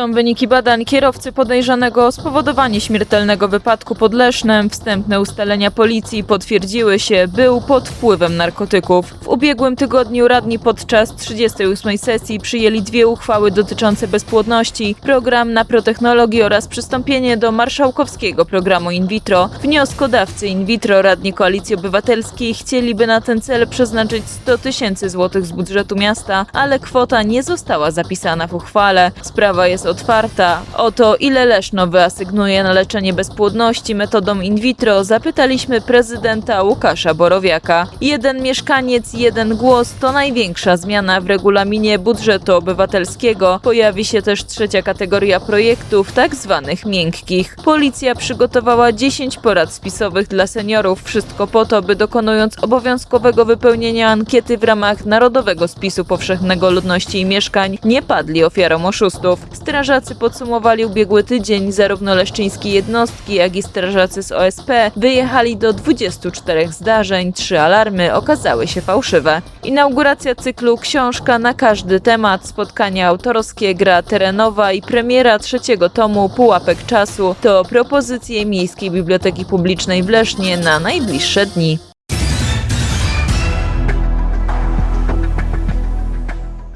są wyniki badań kierowcy podejrzanego o spowodowanie śmiertelnego wypadku pod Lesznem. Wstępne ustalenia policji potwierdziły się, był pod wpływem narkotyków. W ubiegłym tygodniu radni podczas 38 sesji przyjęli dwie uchwały dotyczące bezpłodności, program na protechnologii oraz przystąpienie do marszałkowskiego programu in vitro. Wnioskodawcy in vitro radni Koalicji Obywatelskiej chcieliby na ten cel przeznaczyć 100 tysięcy złotych z budżetu miasta, ale kwota nie została zapisana w uchwale. Sprawa jest otwarta. O to, ile Leszno wyasygnuje na leczenie bezpłodności metodą in vitro, zapytaliśmy prezydenta Łukasza Borowiaka. Jeden mieszkaniec, jeden głos to największa zmiana w regulaminie budżetu obywatelskiego. Pojawi się też trzecia kategoria projektów, tak zwanych miękkich. Policja przygotowała 10 porad spisowych dla seniorów, wszystko po to, by dokonując obowiązkowego wypełnienia ankiety w ramach Narodowego Spisu Powszechnego Ludności i Mieszkań, nie padli ofiarą oszustów. Strażacy podsumowali ubiegły tydzień, zarówno leszczyńskie jednostki, jak i strażacy z OSP wyjechali do 24 zdarzeń, trzy alarmy okazały się fałszywe. Inauguracja cyklu Książka na każdy temat, spotkania autorskie, gra terenowa i premiera trzeciego tomu Pułapek Czasu to propozycje Miejskiej Biblioteki Publicznej w Lesznie na najbliższe dni.